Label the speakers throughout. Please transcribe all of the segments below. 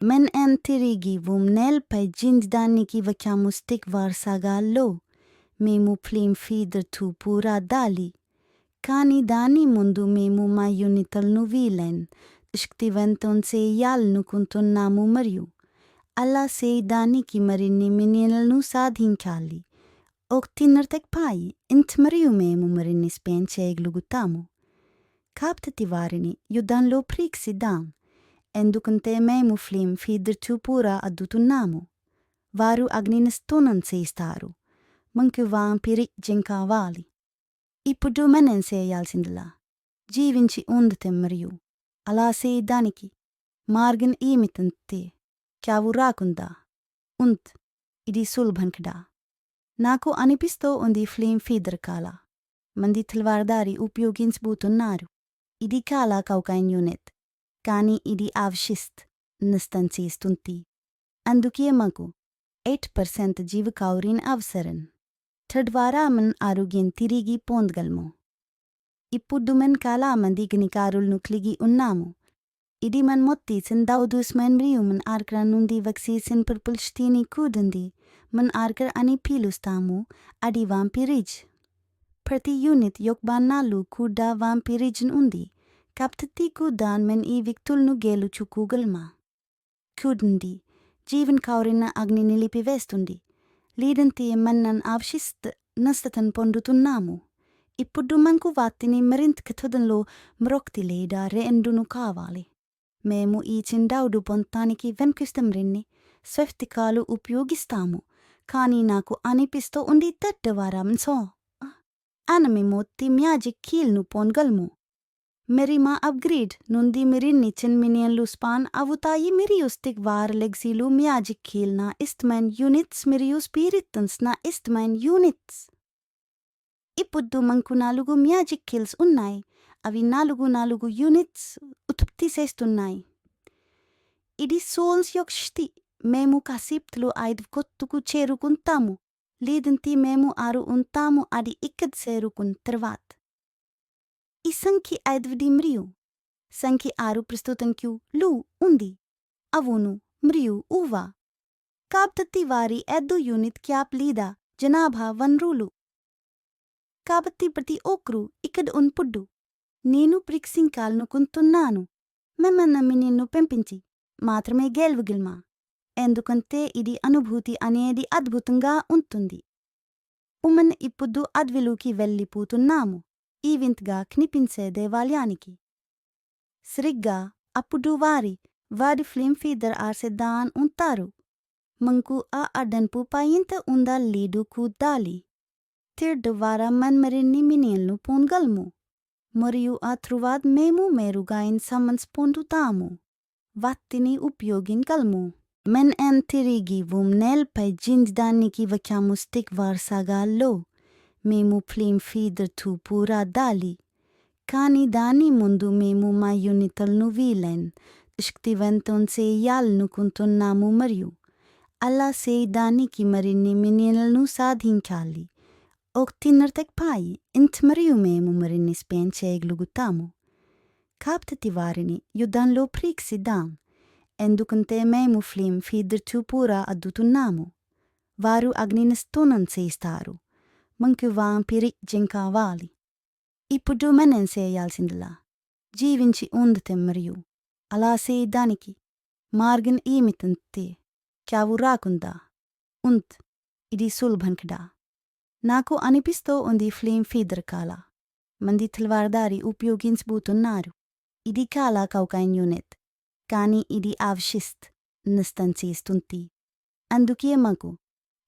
Speaker 1: Men en తిరిగి నేలపై జించడానికి వచ్చాము స్టిక్ వారసగాల్లో మేము ఫ్లేమ్ ఫీదర్ టు పూరా దాలి కానీ దాని ముందు మేము మా యూనిట్లను వీలైన్ శక్తివంతం చేయాలనుకుంటున్నాము మరియు అలా చేయడానికి మరిన్ని మినియన్లను సాధించాలి ఒకటిన్నరపై ఇంత మరియు మేము మరిన్ని స్పెయిన్ చేయగలుగుతాము కాబట్టి వారిని యుద్ధంలో ప్రీక్షిద్దాం ఎందుకంటే మేము ఫ్లేమ్ ఫీదర్ చూపూర అద్దుతున్నాము వారు అగ్నిని స్తూనం చేస్తారు మనకు వాంపిరి జింకావాలి ఇప్పుడు మనం చేయాల్సిందిలా జీవించి ఉండటం మరియు అలా చేయడానికి మార్గం ఏమిటంతే క్యావు రాకుందా ఉంత్ ఇది సులభంకడా నాకు అనిపిస్తూ ఉంది ఫ్లేమ్ ఫీదర్ కాల మంది తెల్వారదారి ఉపయోగించబోతున్నారు ఇది కాలా కౌకైన్ యూనిట్ కానీ ఇది ఆవశిస్త్ నిస్తం స్తుంతి. అందుకే మాకు ఎయిట్ పర్సెంట్ జీవకౌరిన్ అవసరం తద్వారా మన ఆరోగ్యం తిరిగి పొందగలము. ఇప్పుడు మన చాలా మంది గనికారులను కలిగి ఉన్నాము. ఇది మన మొత్తి సిందావుదూస్మన్ మరియు మన ఆర్కర నుండి వక్సీసిన్ పర్పుల్స్టీని కూడింది మన ఆర్కర్ అని పీలుస్తాము అది వాంపిరిజ్. ప్రతి యూనిట్ యొక్బాన్నాలు కూడా వాంపిరిజ్ ఉంది. కాబట్టి దాన్మెన్ మెన్ ఈ వ్యక్తులను గేలుచుకోగలమా కూడింది జీవన్ కౌరిన అగ్ని నిలిపివేస్తుంది లీడంతి మన్నన్ ఆవశిస్త్ నస్తతన్ పొందుతున్నాము. ఇప్పుడు మనకు వాటిని మరింత కథదంలో మ్రొక్తి లేదా రెండును కావాలి. మేము ఈ చిండావుడు పొంతానికి వెంకిష్టం రెన్ని స్వస్తికాలు ఉపయోగిస్తాము. కానీ నాకు అనిపిస్తూ ఉంది తట్టవారం సో అనమి మొత్తి మ్యాజిక్ కీల్ను పొందగలము మరి మా అప్గ్రేడ్. నుండి మరిన్ని చిన్మినియన్లు స్పాన్ అవుతాయి మరియు స్టిక్ వార్ లెగ్సీలు మ్యాజిక్ కీల్న ఇష్టమైన యూనిట్స్ మరియు స్పిరిటన్స్ నా యూనిట్స్. ఇప్పుడు మనకు నాలుగు మ్యాజిక్ కిల్స్ ఉన్నాయి అవి నాలుగు నాలుగు యూనిట్స్ ఉత్పత్తి చేస్తున్నాయి. ఇది సోల్స్ యొక్క శక్తి మేము కాసేపులో ఐదు కొట్టుకు చేరుకుంటాము లేదంటే మేము ఆరు ఉంటాము. అది ఇక్కడ చేరుకున్న తర్వాత. ఈ సంఖ్య ఐదవది మ్రియు. సంఖ్య ఆరు ప్రస్తుతంక్యు లు ఉంది. అవును మ్రియు ఊవా. కాబట్టి వారి ఎద్దు యూనిట్ క్యాప్ లీదా జనాభా వన్రూలు కాబట్టి ప్రతి ఒక్కరూ ఇక్కడ ఉన్పుడ్డు. నేను ప్రిక్సింగ్ ప్రిక్సింకాలనుకుంటున్నాను మిమ్మల్ని నిన్ను పెంపించి మాత్రమే గెలవగిల్మా. ఎందుకంటే ఇది అనుభూతి అనేది అద్భుతంగా ఉంటుంది. ఉమన్ ఇప్పుడు అద్విలోకి వెళ్ళిపోతున్నాము. ఈ వింతగా కనిపించే దేవాలయానికి. సరిగ్గా అప్పుడు వారి వారి ఫిల్మ్ ఫీదర్ ఆర్సెద్దాన్ ఉంటారు. మంకు ఆ అడ్డంపు పైంత ఉందా లీడు కూద్దాలి. తిర్ ద్వారా మన్ మరిన్ని మినియన్లు పొందగలము మరియు ఆ తరువాత మేము మెరుగైన సమన్స్ పొందుతాము. వాటిని ఉపయోగించగలము మెన్ ఎన్ తిరిగి నేలపై జించడానికి వచ్చాము స్టిక్ వారసగాల్లో మేము ఫ్లేమ్ ఫీదర్ పూరా దాలి కానీ దాని ముందు మేము మా యూనితలను వీలైన్ శక్తివంతం చేయాలనుకుంటున్నాము మరియు అలా చేయడానికి మరిన్ని మినియన్లను సాధించాలి ఒకటిన్నరపై ఇంత మరియు మేము మరిన్ని స్పెయిన్ చేయగలుగుతాము కాబట్టి వారిని యుద్ధంలో ప్రీక్షిద్దాం ఎందుకంటే మేము ఫ్లేమ్ ఫీదర్ చూపూరా అద్దుతున్నాము వారు అగ్నిని స్తోనం చేస్తారు మనకు వాంపిరి కావాలి ఇప్పుడు మనం చేయాల్సిందిలా జీవించి ఉండటం మరియు అలా చేయడానికి మార్గం ఏమిటంతే క్యావు రాకుందా? ఉంత్. ఇది సుల్భంకిడా. నాకు అనిపిస్తూ ఉంది ఫ్లేమ్ ఫీదర్ కాల. మంది తెల్వారదారి ఉపయోగించబోతున్నారు. ఇది కాలా కౌకైన్ యూనిట్ కానీ ఇది ఆవశిస్త్ నిస్తం చేస్తుంది అందుకే మాకు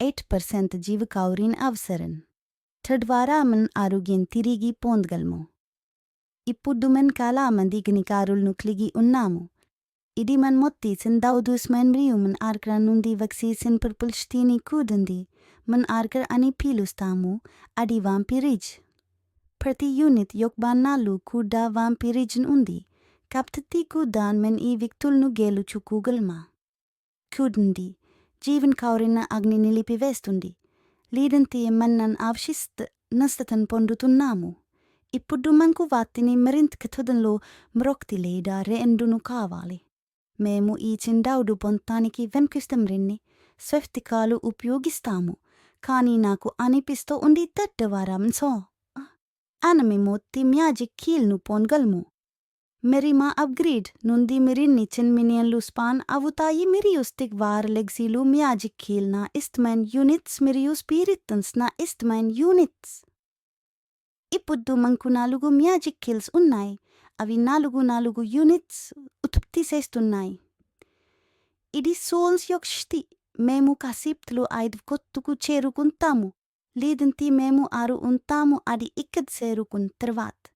Speaker 1: ఎయిట్ పర్సెంట్ జీవకౌరిన్ అవసరం. ఠడ్వారా మన ఆరోగ్యం తిరిగి పొందగలము ఇప్పుడు మన చాలా దిగని కారులను కలిగి ఉన్నాము ఇది మన మొత్తి మెన్ మరియు మన ఆర్కర నుండి వక్సీసిన్ పర్పుల్స్టీని కూడింది మన ఆర్కర్ అని పీలుస్తాము అది వాంపిరిజ్ ప్రతి యూనిట్ యొక్బాన్నాలు కూడా వాంపిరిజ్న్ ఉంది కాబట్టి కూడా మెన్ ఈ వ్యక్తులను గేలుచుకోగలమా కూడింది జీవన్ కౌరిన అగ్ని నిలిపివేస్తుంది లేదంటే మన్నన్ అవశిస్త్ నష్టతను పొందుతున్నాము ఇప్పుడు మనకు వాటిని మరింత కథదంలో మ్రొక్తి లేదా రెండును కావాలి మేము ఈ చిండావుడు పొంతానికి వెంకిస్తం రిన్ని స్వెఫ్తికాలు ఉపయోగిస్తాము కానీ నాకు అనిపిస్తూ ఉండి తట్టవారంసో అనమి మొత్తి మ్యాజిక్ కీల్ను పొందగలము మరి మా అప్గ్రేడ్. నుండి మిరిన్ని చిన్మినియన్లు స్పాన్. అవుతాయి మరియు స్టిక్ వార్ లెగ్సీలు మ్యాజిక్ కీల్ నా ఇస్ట్మైన్ యూనిట్స్. మరియు స్పిరిటన్స్ నా ఇస్ట్మైన్ యూనిట్స్. ఇప్పుడు మనకు నాలుగు మ్యాజిక్ కిల్స్ ఉన్నాయి. అవి నాలుగు నాలుగు యూనిట్స్ ఉత్పత్తి చేస్తున్నాయి ఇది సోల్స్ యొక్క స్థితి మేము కాసేపులో ఐదు కొత్తుకు చేరుకుంటాము లేదంటే మేము ఆరు ఉంటాము. అది ఇక్కడ చేరుకున్న తర్వాత.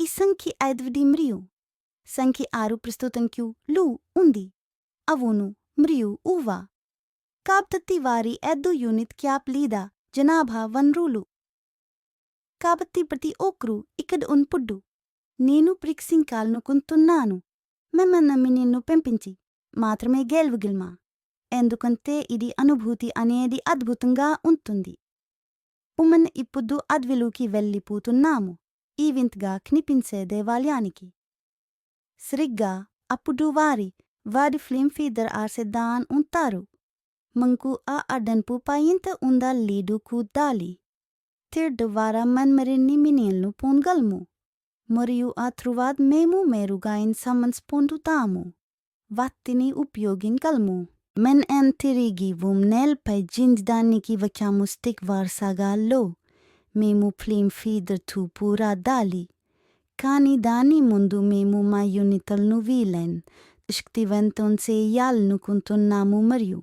Speaker 1: ఈ సంఖ్య ఐదవది మ్రియు సంఖ్య ఆరు ప్రస్తుతంక్యు లు ఉంది. అవును మ్రియు ఊవా కాబట్టి వారి ఎద్దు యూనిట్ క్యాప్ లేదా జనాభా వనరులు కాబట్టి ప్రతి ఒక్కరూ ఇక్కడ ఉన్పుడ్డు నేను ప్రిక్సింకాల్ను కొంటున్నాను. మిమ్మల్ని నిన్ను పెంపించి మాత్రమే గెల్వగిల్మా? ఎందుకంటే ఇది అనుభూతి అనేది అద్భుతంగా ఉంటుంది. ఉమన్ ఇప్పుడు అద్విలుకి వెళ్ళిపోతున్నాము. ఈ వింతగా కనిపించే దేవాలయానికి. సరిగ్గా అప్పుడు వారి వారి ఫిల్మ్ ఫీదర్ ఆసేద్దాన్ ఉంటారు. మంకు ఆ అడ్డన్పు పైంత ఉందా లీడు కూద్దాలి. తిర్డు వార మన్మరిన్ని మినియల్ను పొందగలము మరియు ఆ తరువాత మేము మెరుగైన సమన్స్ పొందుతాము. వాటిని ఉపయోగించగలము మెన్ ఎన్ తిరిగి ఉమ్నెల్పై జించడానికి వచ్చాము స్టిక్ వార్సాగాల్లో. మేము ఫ్లేమ్ ఫీదర్ పూరా దాలి కానీ దాని ముందు మేము మా యూనిట్లను వీలైన్ శక్తివంతం చేయాలనుకుంటున్నాము మరియు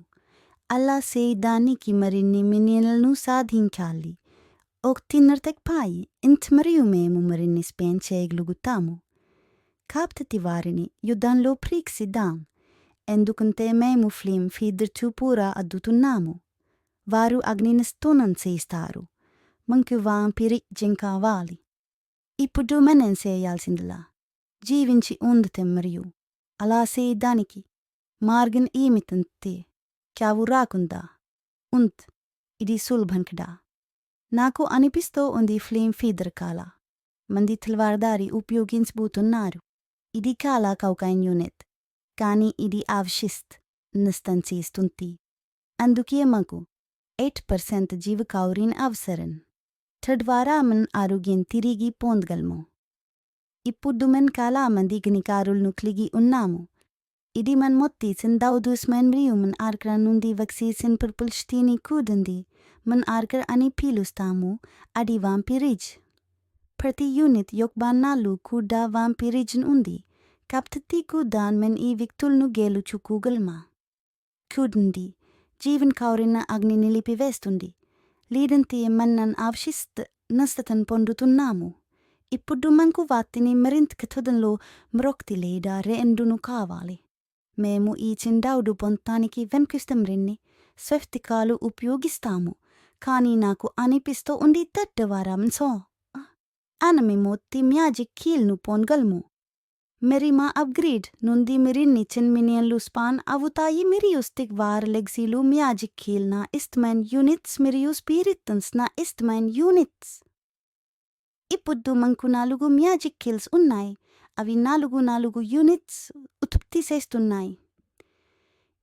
Speaker 1: అలా చేయడానికి మరిన్ని మినియన్లను సాధించాలి పాయి ఇంత మరియు మేము మరిన్ని స్పెయిన్ చేయగలుగుతాము కాబట్టి వారిని యుద్ధంలో ప్రీక్షిద్దాం ఎందుకంటే మేము ఫ్లేమ్ ఫీదర్ చూపూరా అద్దుతున్నాము వారు అగ్నిని స్తోనం చేస్తారు మనకు వాంపిరి జిం కావాలి ఇప్పుడు మనం చేయాల్సిందిలా జీవించి ఉండటం మరియు అలా చేయడానికి మార్గం ఏమిటంతే క్యావు రాకుందా ఉంత్ ఇది సుల్భంకిడా నాకు అనిపిస్తూ ఉంది ఫ్లేమ్ ఫీదర్ కాల మంది తెల్వారదారి ఉపయోగించబోతున్నారు ఇది కాలా కౌకైన్ యూనిట్ కానీ ఇది ఆవశిస్త్ నిస్తం చేస్తుంది అందుకే మాకు ఎయిట్ పర్సెంట్ జీవకౌరిన్ అవసరం తద్వారా మన ఆరోగ్యం తిరిగి పొందగలము ఇప్పుడు మన చాలా మంది గణికారులను కలిగి ఉన్నాము ఇది మన మొత్తి సిందౌదుస్మన్ మరియు మన ఆర్కర నుండి వక్సీసిన్ పర్పుల్ స్టీని కూడింది మన ఆర్కర్ అని పిలుస్తాము అది వాంపిరిజ్ ప్రతి యూనిట్ యొక్క కూడా వాంపిరిజ్ ఉంది కాబట్టి కూడా మన ఈ వ్యక్తులను గెలుచుకోగలమా కూడింది జీవన్ కౌరిన అగ్ని నిలిపివేస్తుంది లేదంటే మన్నన్ ఆవశిస్త్ నస్తతన్ పొందుతున్నాము ఇప్పుడు మనకు వాటిని మరింత కథదంలో మ్రొక్తి లేదా రెండును కావాలి మేము ఈ చిండావుడు పొంతానికి వెంకిస్తం రిన్ని స్వెఫ్తికాలు ఉపయోగిస్తాము కానీ నాకు అనిపిస్తూ ఉండి తట్టవారంసో అనమి మొత్తి మ్యాజిక్ కీల్ను పొందగలము మరి మా అప్గ్రేడ్. నుండి మిరిన్ని చిన్మినియన్లు స్పాన్ అవుతాయి మరియు స్టిక్ వార్ లెగ్సీలు మ్యాజిక్ కీల్ నా ఇస్ట్మైన్ యూనిట్స్. మరియు స్పిరిటన్స్ నా యూనిట్స్. ఇప్పుడు మనకు నాలుగు మ్యాజిక్ కీల్స్ ఉన్నాయి. అవి నాలుగు నాలుగు యూనిట్స్ ఉత్పత్తి చేస్తున్నాయి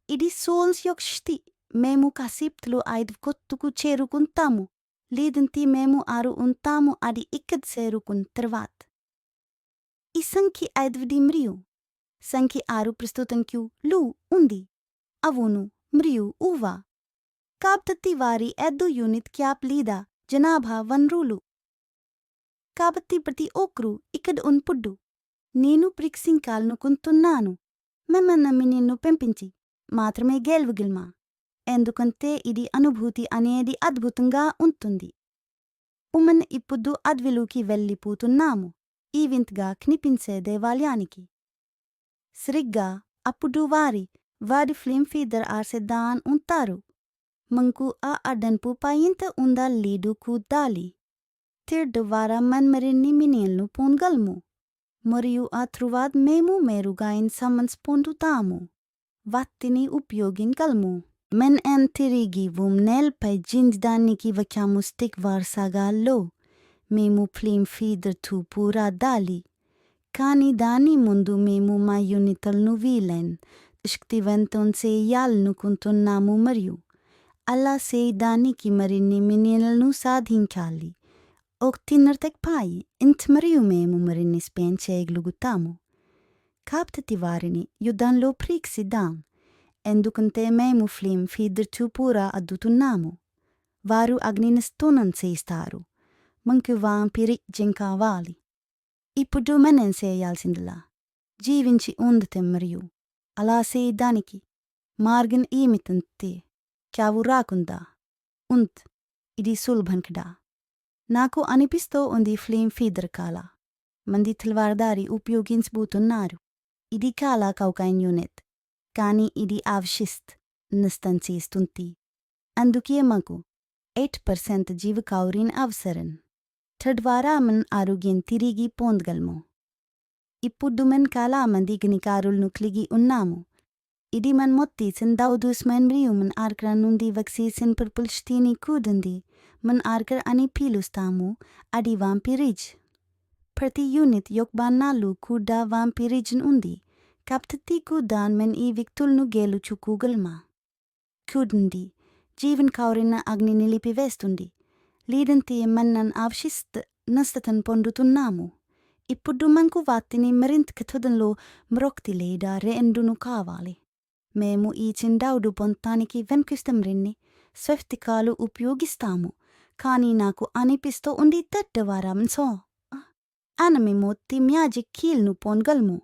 Speaker 1: ఇది సోల్స్ యొక్క స్థితి మేము కాసేపులో ఐదు కొత్తుకు చేరుకుంటాము లేదంటే మేము ఆరు ఉంటాము. అది ఇక్కడ చేరుకున్న తర్వాత. ఈ సంఖ్య ఐదవది మ్రియు. సంఖ్య ఆరు ప్రస్తుతంక్యు లు. ఉంది. అవును. మ్రియు ఊవా. కాబట్టి వారి ఎద్దు యూనిట్ క్యాప్ లేదా. జనాభా వనరులు కాబట్టి ప్రతి ఒక్కరూ ఇక్కడ ఉన్పుడ్డు నేను ప్రిక్సింగ్ కాల్నుకుంటున్నాను మిమ్మల్ని నిన్ను పెంపించి. మాత్రమే గెలవగిల్మా ఎందుకంటే ఇది అనుభూతి అనేది అద్భుతంగా ఉంటుంది ఉమన్ ఇప్పుడు అద్విలుకి వెళ్ళిపోతున్నాము. ఈ వింత్గా కనిపించే దేవాలయానికి. సరిగ్గా అప్పుడు వారి వారి ఫ్లేమ్ ఫీదర్ ఆసేద్దాన్ ఉంటారు. మంకు ఆ అడ్డంపు పైంత ఉందా లీడు కూద్దాలి. తిర్డు వార మన్మరిన్ని మినియన్లు పొందగలము మరియు ఆ తరువాత మేము మెరుగైన సమన్స్ పొందుతాము. వాటిని ఉపయోగించగలము మెన్ ఎన్ తిరిగి ఉమ్నెల్పై జించడానికి వచ్చాము స్టిక్ వార్సాగాల్లో. మేము ఫ్లేమ్ ఫీదర్ పూరా దాలి కానీ దాని ముందు మేము మా యూనిట్లను వీలైన్. శక్తివంతం చేయాలనుకుంటున్నాము మరియు అలా చేయడానికి మరిన్ని మినియన్లను సాధించాలి. ఒకటిన్నరతెక్పాయి ఇంత మరియు మేము మరిన్ని స్పెయిన్ చేయగలుగుతాము. కాప్తతి వారిని యుద్ధంలో ప్రీక్షిద్దాం. ఎందుకంటే మేము ఫ్లేమ్ ఫీదర్ చూపూరా అద్దుతున్నాము. వారు అగ్నిని స్తోనం చేస్తారు. మనకు జింకా వాలి ఇప్పుడు మనం చేయాల్సిందిలా జీవించి ఉండటం మరియు అలా చేయడానికి మార్గం ఏమిటంటే క్యావు రాకుండా ఉంత్ ఇది సులభం కదా నాకు అనిపిస్తూ ఉంది ఫ్లేమ్ ఫీదర్ కాల మంది తెల్వారదారి ఉపయోగించబోతున్నారు ఇది కాలా కౌకైన్ యూనిట్ కానీ ఇది ఆవశిస్త్ నష్టం చేస్తుంది అందుకే మాకు ఎయిట్ పర్సెంట్ జీవకౌరిన్ అవసరం తద్వారా మన ఆరోగ్యం తిరిగి పొందగలము ఇప్పుడు మన చాలా మంది గణికారులను కలిగి ఉన్నాము ఇది మన మొత్తి సిందౌదూస్ మరియు మన ఆర్కర నుండి వక్సీసిన్ పర్పుల్స్టీని కూడింది మన ఆర్కర్ అని పిలుస్తాము అది వాంపిరిజ్ ప్రతి యూనిట్ యొక్క కూడా వాంపిరిజ్ ఉంది కాబట్టి కూడా మెన్ ఈ వ్యక్తులను గెలుచుకోగలమా కూడింది జీవన్ కౌరిన అగ్ని నిలిపివేస్తుంది లేదంటే మన్నన్ అవశిస్త్ నస్తతన్ పొందుతున్నాము ఇప్పుడు మనకు వాటిని మరింత కథదంలో మరొకటి లేదా రెండును కావాలి మేము ఈ చిండావుడు పొంతానికి వెనుకిస్తాం రిన్ని స్వస్తికాలు ఉపయోగిస్తాము కానీ నాకు అనిపిస్తూ ఉంది తట్టవారం సో అనమి మొత్తి మ్యాజిక్ కీల్ను పొందగలము